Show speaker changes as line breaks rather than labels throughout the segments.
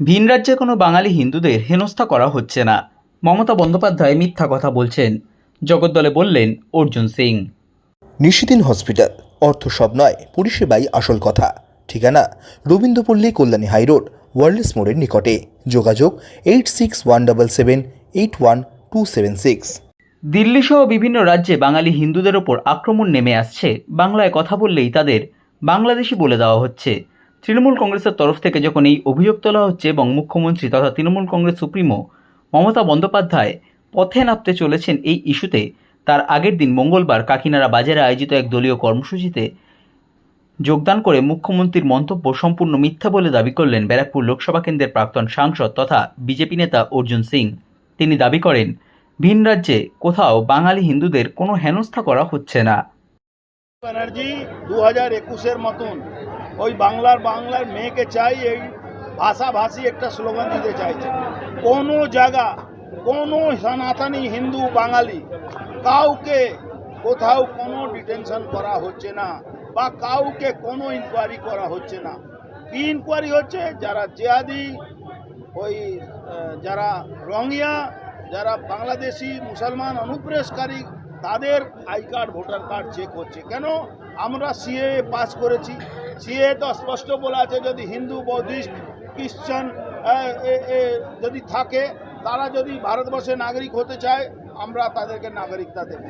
ভিন রাজ্যে কোনো বাঙালি হিন্দুদের হেনস্থা করা হচ্ছে না। মমতা বন্দ্যোপাধ্যায় মিথ্যা কথা বলছেন। জগদ্দলে বললেন অর্জুন সিং।
নিশিদিন হসপিটাল অর্থ সব নয় পরিষেবাই আসল কথা। ঠিকানা রবীন্দ্রপল্লী কল্যাণী হাইরোড ওয়ার্ল্ডস মোড়ের নিকটে। যোগাযোগ eight six one double seven eight one two seven six.
Delhi সহ বিভিন্ন রাজ্যে বাঙালি হিন্দুদের ওপর আক্রমণ নেমে আসছে। বাংলায় কথা বললেই তাদের বাংলাদেশি বলে দেওয়া হচ্ছে। তৃণমূল কংগ্রেসের তরফ থেকে যখন এই অভিযোগ তোলা হচ্ছে এবং মুখ্যমন্ত্রী তথা তৃণমূল কংগ্রেস সুপ্রিমো মমতা বন্দ্যোপাধ্যায় পথে নামতে চলেছেন এই ইস্যুতে, তার আগের দিন মঙ্গলবার কাকিনাড়া বাজারে আয়োজিত এক দলীয় কর্মসূচিতে যোগদান করে মুখ্যমন্ত্রীর মন্তব্য সম্পূর্ণ মিথ্যা বলে দাবি করলেন ব্যারাকপুর লোকসভা কেন্দ্রের প্রাক্তন সাংসদ তথা বিজেপি নেতা অর্জুন সিং। তিনি দাবি করেন, ভিন রাজ্যে কোথাও বাঙালি হিন্দুদের কোনো হেনস্থা করা হচ্ছে না।
ব্যানার্জি দু হাজার একুশের মতন ওই বাংলার বাংলার মেয়েকে চাই, এই ভাষাভাষী একটা স্লোগান দিতে চাইছে। কোনো জায়গা, কোনো সনাতনী হিন্দু বাঙালি কাউকে কোথাও কোনো ডিটেনশন করা হচ্ছে না বা কাউকে কোনো ইনকোয়ারি করা হচ্ছে না। কি ইনকোয়ারি হচ্ছে? যারা জেহাদি, ওই যারা রঙিয়া, যারা বাংলাদেশি, মুসলমান অনুপ্রবেশকারী তাদের I card, voter card check হচ্ছে। কেন? আমরা সিএ পাস করেছি। সিএ তো স্পষ্ট বলা আছে, যদি হিন্দু, বৌদ্ধিস্ট, খ্রিশ্চান যদি থাকে, তারা যদি ভারতবর্ষের নাগরিক হতে চায়, আমরা তাদেরকে নাগরিকতা দেব।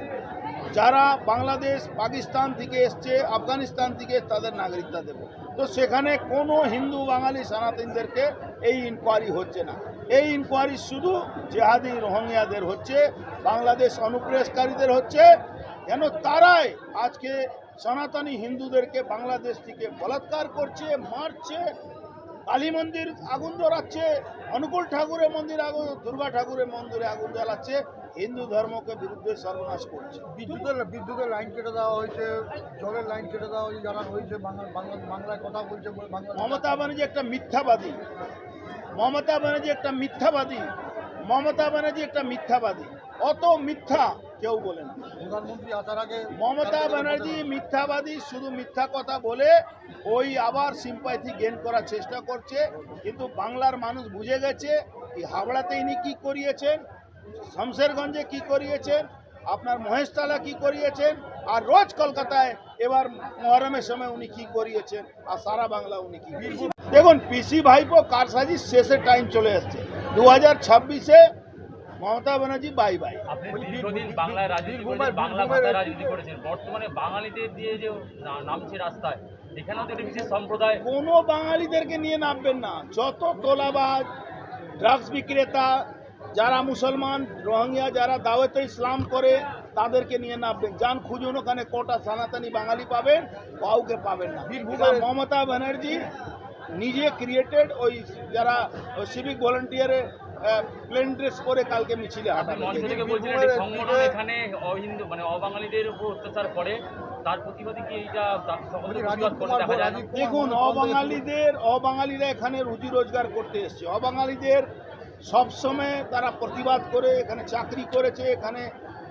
যারা বাংলাদেশ, পাকিস্তান থেকে এসছে, আফগানিস্তান থেকে তাদের নাগরিকতা দেব। তো সেখানে কোনো হিন্দু, বাঙালি, সনাতনদেরকে এই ইনকোয়ারি হচ্ছে না। এই ইনকোয়ারি শুধু জেহাদি, রোহিঙ্গাদের হচ্ছে, বাংলাদেশ অনুপ্রবেশকারীদের হচ্ছে কেন তারাই আজকে সনাতনী হিন্দুদেরকে বাংলাদেশ থেকে বলাৎকার করছে মারছে কালী মন্দির আগুন জ্বালাচ্ছে অনুকূল ঠাকুরের মন্দির আগুন দুর্গা ঠাকুরের মন্দিরে আগুন জ্বালাচ্ছে হিন্দু ধর্মকে বিরুদ্ধে সর্বনাশ করছে।
বিদ্যুতের বিদ্যুতের লাইন কেটে দেওয়া হয়েছে জলের লাইন কেটে দেওয়া হয়েছে যারা হয়েছে বাংলা বাংলা বাংলায় কথা বলছে বলে
মমতা ব্যানার্জি একটা মিথ্যাবাদী। মমতা ব্যানার্জি একটা মিথ্যাবাদী। মমতা ব্যানার্জি একটা মিথ্যাবাদী। অত মিথ্যা কেউ বলে না।
প্রধানমন্ত্রী আসার আগে
মমতা ব্যানার্জি মিথ্যাবাদী শুধু মিথ্যা কথা বলে ওই আবার সিম্পাথি গেন করার চেষ্টা করছে। কিন্তু বাংলার মানুষ বুঝে গেছে কি হাওড়াতে ইনি কী করিয়েছেন শমশেরগঞ্জে কি করিয়েছেন আপনার মহেশতলা কি করিয়েছেন আর রোজ কলকাতায় এবার মহরমের সময় উনি কি করিয়েছেন আর সারা বাংলা উনি কি। দেখুন পিসি ভাইপো কারসাজির শেষের টাইম চলে এসছে। দু হাজার ছাব্বিশে মমতা ব্যানার্জি বাই বাই
আপনি দীর্ঘদিন বাংলায় রাজনীতি করেছেন বাংলা ভাষায় রাজনীতি করেছেন। বর্তমানে বাঙালিদের দিয়ে যে নামছে রাস্তায় এখানেও তো বিশেষ সম্প্রদায়।
কোনো বাঙালিদেরকে নিয়ে নামবেন না। যত তোলাবাজ ড্রাগস বিক্রেতা যারা মুসলমান রোহিঙ্গা যারা দাওয়াতে ইসলাম করে তাদেরকে নিয়ে নামবেন। যান খুঁজুন ওখানে কোটা সনাতনী বাঙালি পাবেন কাউকে পাবেন না। মমতা ব্যানার্জি নিজে ক্রিয়েটেড ওই যারা সিভিক ভলেন্টিয়ারে প্লেন ড্রেস করে কালকে মিছিলে
এখানে অহিন্দু মানে অবাঙালিদের উপর অত্যাচার করে তার প্রতিবাদে কি এইটা
দেখুন অবাঙালিদের অবাঙালিরা এখানে রুজি রোজগার করতে এসছে। অবাঙালিদের সবসময় তারা প্রতিবাদ করে এখানে চাকরি করেছে এখানে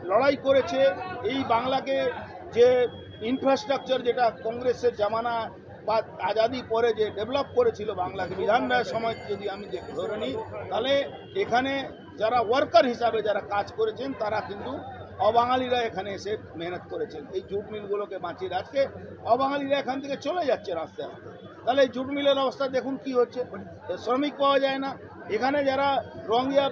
লড়াই করেছে। এই বাংলাকে যে ইনফ্রাস্ট্রাকচার যেটা কংগ্রেসের জামানা বা আজাদি পরে যে ডেভেলপ করেছিল বাংলাকে, বিধান রায়ের সময় যদি আমি ধরে নিই, তাহলে এখানে যারা ওয়ার্কার হিসাবে যারা কাজ করেছেন, তারা কিন্তু অবাঙালিরা এখানে এসে মেহনত করেছেন। এই জুট মিলগুলোকে বাঁচিয়ে আজকে অবাঙালিরা এখান থেকে চলে যাচ্ছে আস্তে আস্তে তাহলে এই জুট মিলের অবস্থা দেখুন কি হচ্ছে। শ্রমিক পাওয়া যায় না। এখানে যারা রঙিয়া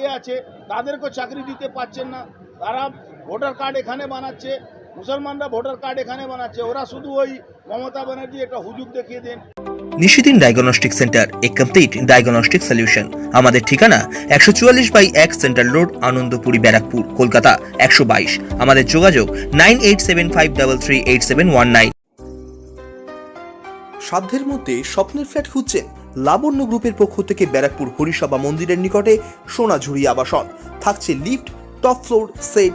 এ আছে, তাদেরকেও চাকরি দিতে পারছেন না। তারা ভোটার কার্ড এখানে বানাচ্ছে। মুসলমানরা ভোটার কার্ড এখানে বানাচ্ছে। ওরা শুধু ওই মমতা ব্যানার্জি একটা হুজুগ দেখিয়ে দেন।
Nishidin diagnostic centre a complete diagnostic solution আমাদের ঠিকানা একশো চুয়াল্লিশ বাই এক সেন্ট্রাল রোড আনন্দপুরি ব্যারাকপুর কলকাতা একশো বাইশ। আমাদের যোগাযোগ nine eight seven five double three eight seven one nine. সাধ্যের মধ্যে স্বপ্নের ফ্ল্যাট খুঁজছেন লাবণ্য গ্রুপের পক্ষ থেকে ব্যারাকপুর হরিসভা মন্দিরের নিকটে সোনাঝুরি আবাসন। থাকছে lift top floor set